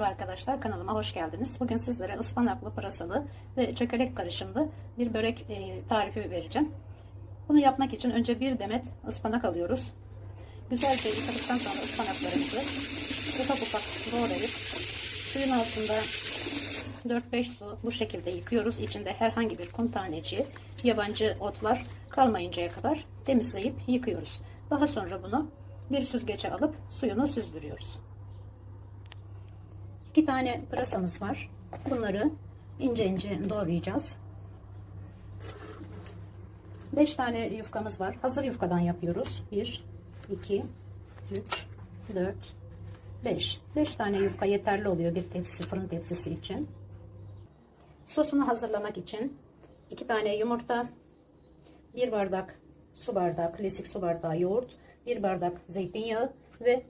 Merhaba arkadaşlar kanalıma hoş geldiniz. Bugün sizlere ıspanaklı, pırasalı ve çökelek karışımlı bir börek e, tarifi vereceğim. Bunu yapmak için önce bir demet ıspanak alıyoruz. Güzelce yıkadıktan sonra ıspanaklarımızı ufak ufak doğrayıp suyun altında 4-5 su bu şekilde yıkıyoruz. İçinde herhangi bir kum taneci, yabancı otlar kalmayıncaya kadar temizleyip yıkıyoruz. Daha sonra bunu bir süzgece alıp suyunu süzdürüyoruz. İki tane pırasamız var. Bunları ince ince doğrayacağız. 5 tane yufkamız var. Hazır yufkadan yapıyoruz. 1, 2, 3, 4, 5. 5 tane yufka yeterli oluyor bir tepsi fırın tepsisi için. Sosunu hazırlamak için 2 tane yumurta, 1 bardak su bardağı, klasik su bardağı yoğurt, 1 bardak zeytinyağı ve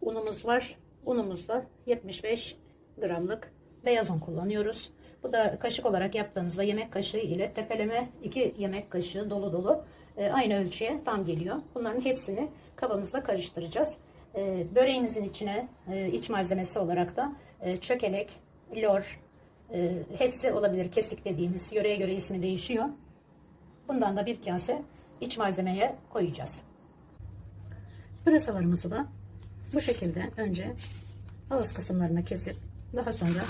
unumuz var. Unumuzda 75 gramlık beyaz un kullanıyoruz. Bu da kaşık olarak yaptığımızda yemek kaşığı ile tepeleme 2 yemek kaşığı dolu dolu e, aynı ölçüye tam geliyor. Bunların hepsini kabımızda karıştıracağız. E, böreğimizin içine e, iç malzemesi olarak da çökelek, lor, hepsi olabilir. Kesik dediğimiz yöreye göre ismi değişiyor. Bundan da bir kase iç malzemeye koyacağız. Pırasalarımızı da bu şekilde önce ağız kısımlarına kesip daha sonra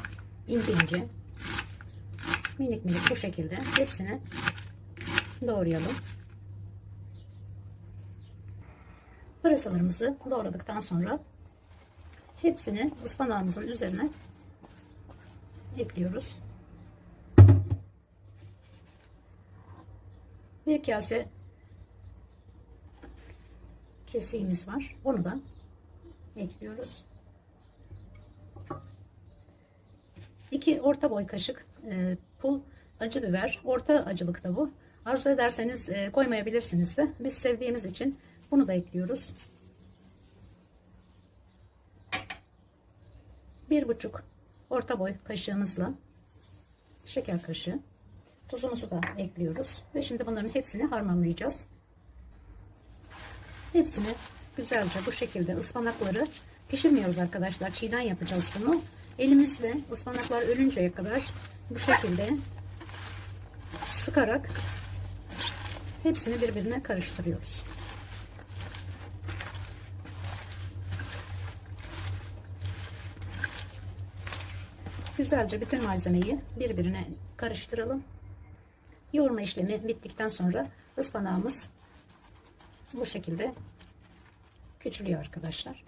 ince ince minik minik bu şekilde hepsini doğrayalım. Pırasalarımızı doğradıktan sonra hepsini ıspanağımızın üzerine ekliyoruz. Bir kase kesiğimiz var. Onu da ekliyoruz. 2 orta boy kaşık e, pul acı biber. Orta acılıkta bu. Arzu ederseniz e, koymayabilirsiniz de. Biz sevdiğimiz için bunu da ekliyoruz. Bir buçuk orta boy kaşığımızla şeker kaşığı tuzumuzu da ekliyoruz. Ve şimdi bunların hepsini harmanlayacağız. Hepsini güzelce bu şekilde ıspanakları pişirmiyoruz arkadaşlar. Çiğden yapacağız bunu. Elimizle ıspanaklar ölünceye kadar bu şekilde sıkarak hepsini birbirine karıştırıyoruz. Güzelce bütün malzemeyi birbirine karıştıralım. Yoğurma işlemi bittikten sonra ıspanağımız bu şekilde küçülüyor arkadaşlar.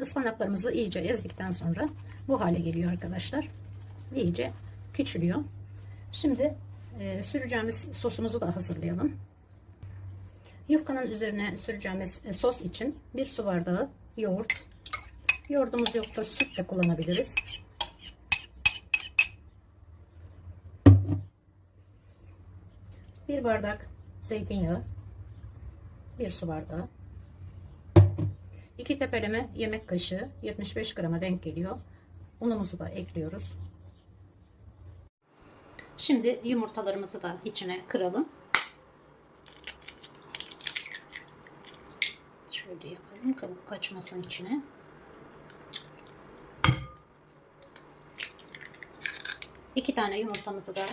Ispanaklarımızı iyice ezdikten sonra bu hale geliyor arkadaşlar. İyice küçülüyor. Şimdi e, süreceğimiz sosumuzu da hazırlayalım. Yufkanın üzerine süreceğimiz e, sos için bir su bardağı yoğurt. Yoğurdumuz yoksa süt de kullanabiliriz. Bir bardak zeytinyağı. Bir su bardağı. 2 tepeleme yemek kaşığı 75 grama denk geliyor. Unumuzu da ekliyoruz. Şimdi yumurtalarımızı da içine kıralım. Şöyle yapalım kabuk kaçmasın içine. İki tane yumurtamızı da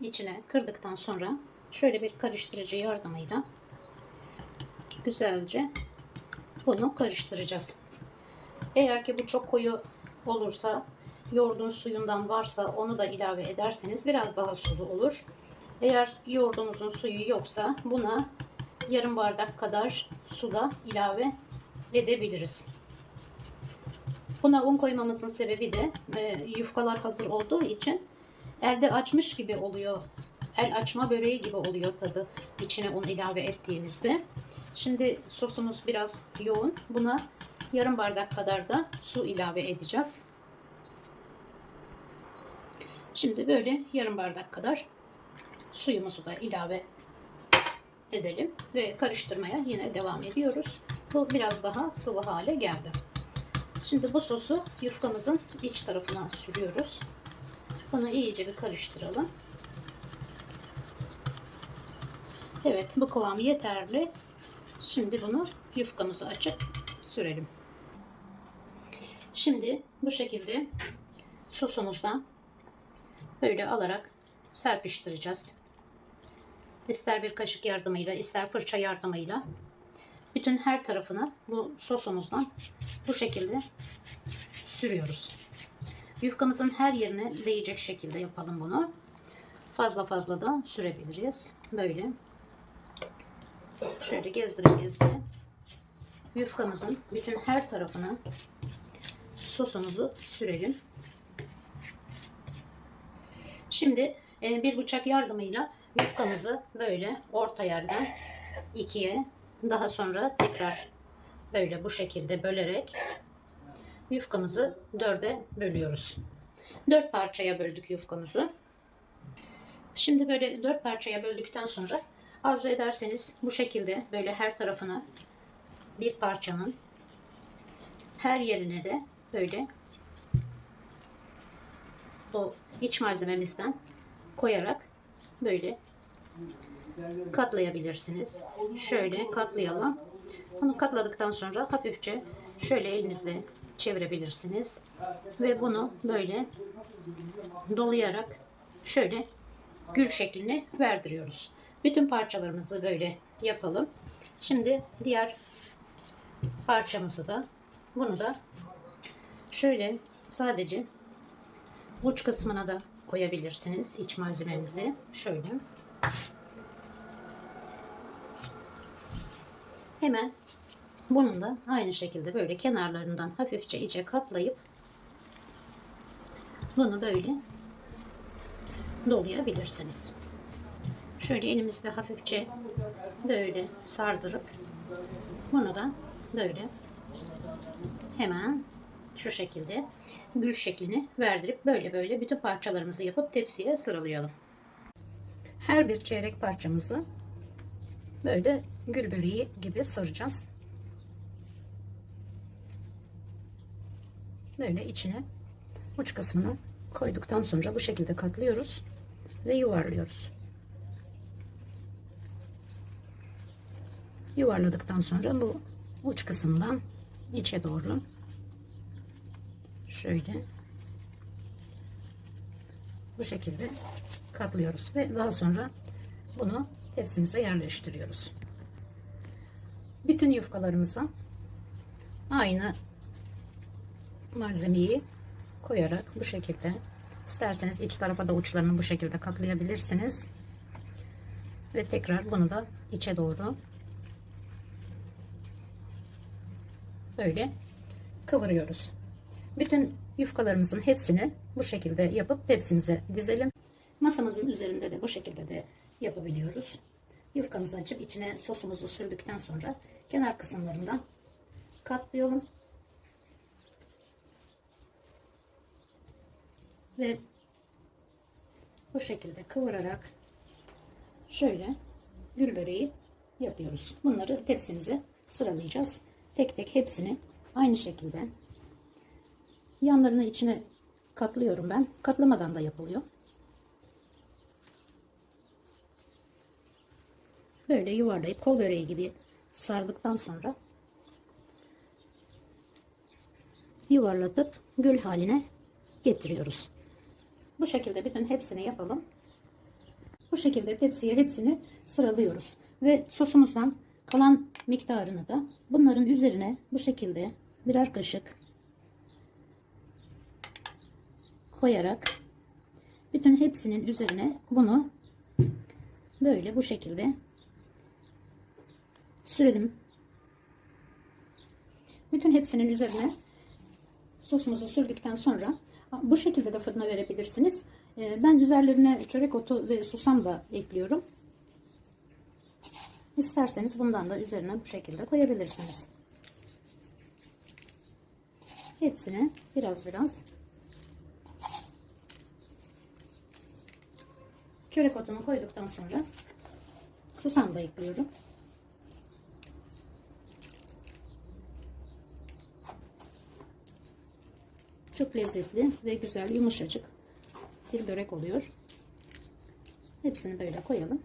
içine kırdıktan sonra şöyle bir karıştırıcı yardımıyla güzelce bunu karıştıracağız. Eğer ki bu çok koyu olursa yoğurdun suyundan varsa onu da ilave ederseniz biraz daha sulu olur. Eğer yoğurdumuzun suyu yoksa buna yarım bardak kadar su da ilave edebiliriz. Buna un koymamızın sebebi de e, yufkalar hazır olduğu için elde açmış gibi oluyor. El açma böreği gibi oluyor tadı içine un ilave ettiğimizde. Şimdi sosumuz biraz yoğun. Buna yarım bardak kadar da su ilave edeceğiz. Şimdi böyle yarım bardak kadar suyumuzu da ilave edelim ve karıştırmaya yine devam ediyoruz. Bu biraz daha sıvı hale geldi. Şimdi bu sosu yufkamızın iç tarafına sürüyoruz. Bunu iyice bir karıştıralım. Evet bu kıvam yeterli. Şimdi bunu yufkamızı açıp sürelim. Şimdi bu şekilde sosumuzdan böyle alarak serpiştireceğiz. İster bir kaşık yardımıyla, ister fırça yardımıyla bütün her tarafına bu sosumuzdan bu şekilde sürüyoruz. Yufkamızın her yerine değecek şekilde yapalım bunu. Fazla fazla da sürebiliriz. Böyle. Şöyle gezdire gezdire. Yufkamızın bütün her tarafına sosumuzu sürelim. Şimdi e, bir bıçak yardımıyla yufkamızı böyle orta yerden ikiye daha sonra tekrar böyle bu şekilde bölerek yufkamızı dörde bölüyoruz. Dört parçaya böldük yufkamızı. Şimdi böyle dört parçaya böldükten sonra arzu ederseniz bu şekilde böyle her tarafına bir parçanın her yerine de böyle o iç malzememizden koyarak böyle katlayabilirsiniz. Şöyle katlayalım. Bunu katladıktan sonra hafifçe şöyle elinizle çevirebilirsiniz. Ve bunu böyle dolayarak şöyle gül şeklini verdiriyoruz. Bütün parçalarımızı böyle yapalım. Şimdi diğer parçamızı da bunu da şöyle sadece uç kısmına da koyabilirsiniz iç malzememizi. Şöyle. Hemen bunun da aynı şekilde böyle kenarlarından hafifçe iyice katlayıp bunu böyle dolayabilirsiniz. Şöyle elimizle hafifçe böyle sardırıp bunu da böyle hemen şu şekilde gül şeklini verdirip böyle böyle bütün parçalarımızı yapıp tepsiye sıralayalım. Her bir çeyrek parçamızı böyle gül böreği gibi saracağız. Böyle içine uç kısmını koyduktan sonra bu şekilde katlıyoruz ve yuvarlıyoruz. Yuvarladıktan sonra bu uç kısımdan içe doğru şöyle bu şekilde katlıyoruz ve daha sonra bunu tepsimize yerleştiriyoruz. Bütün yufkalarımıza aynı malzemeyi koyarak bu şekilde isterseniz iç tarafa da uçlarını bu şekilde katlayabilirsiniz. Ve tekrar bunu da içe doğru böyle kıvırıyoruz. Bütün yufkalarımızın hepsini bu şekilde yapıp tepsimize dizelim. Masamızın üzerinde de bu şekilde de yapabiliyoruz. Yufkamızı açıp içine sosumuzu sürdükten sonra kenar kısımlarından katlayalım. Ve bu şekilde kıvırarak şöyle gül böreği yapıyoruz. Bunları tepsimize sıralayacağız. Tek tek hepsini aynı şekilde yanlarını içine katlıyorum ben. Katlamadan da yapılıyor. Böyle yuvarlayıp kol böreği gibi sardıktan sonra yuvarlatıp gül haline getiriyoruz. Bu şekilde bütün hepsini yapalım. Bu şekilde tepsiye hepsini sıralıyoruz. Ve sosumuzdan kalan miktarını da bunların üzerine bu şekilde birer kaşık koyarak bütün hepsinin üzerine bunu böyle bu şekilde sürelim. Bütün hepsinin üzerine sosumuzu sürdükten sonra bu şekilde de fırına verebilirsiniz. Ee, ben üzerlerine çörek otu ve susam da ekliyorum. İsterseniz bundan da üzerine bu şekilde koyabilirsiniz. Hepsini biraz biraz çörek otunu koyduktan sonra susam da ekliyorum. Çok lezzetli ve güzel yumuşacık bir börek oluyor. Hepsini böyle koyalım.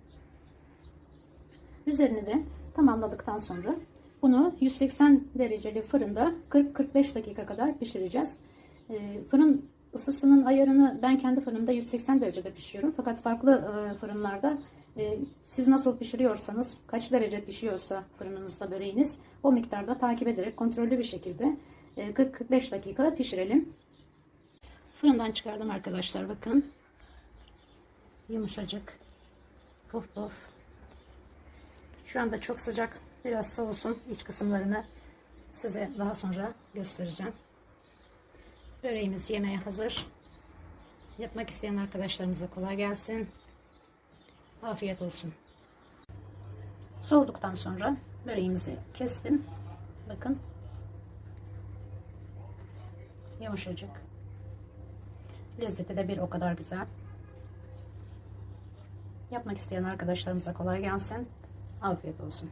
Üzerini de tamamladıktan sonra Bunu 180 dereceli fırında 40-45 dakika kadar pişireceğiz. Ee, fırın ısısının ayarını ben kendi fırınımda 180 derecede pişiriyorum. Fakat farklı e, fırınlarda e, siz nasıl pişiriyorsanız, kaç derece pişiyorsa fırınınızda böreğiniz o miktarda takip ederek kontrollü bir şekilde e, 40-45 dakika pişirelim. Fırından çıkardım arkadaşlar bakın. Yumuşacık. Puf puf. Şu anda çok sıcak. Biraz soğusun. iç kısımlarını size daha sonra göstereceğim. Böreğimiz yemeğe hazır. Yapmak isteyen arkadaşlarımıza kolay gelsin. Afiyet olsun. Soğuduktan sonra böreğimizi kestim. Bakın. Yumuşacık. Lezzeti de bir o kadar güzel. Yapmak isteyen arkadaşlarımıza kolay gelsin. Afiyet olsun.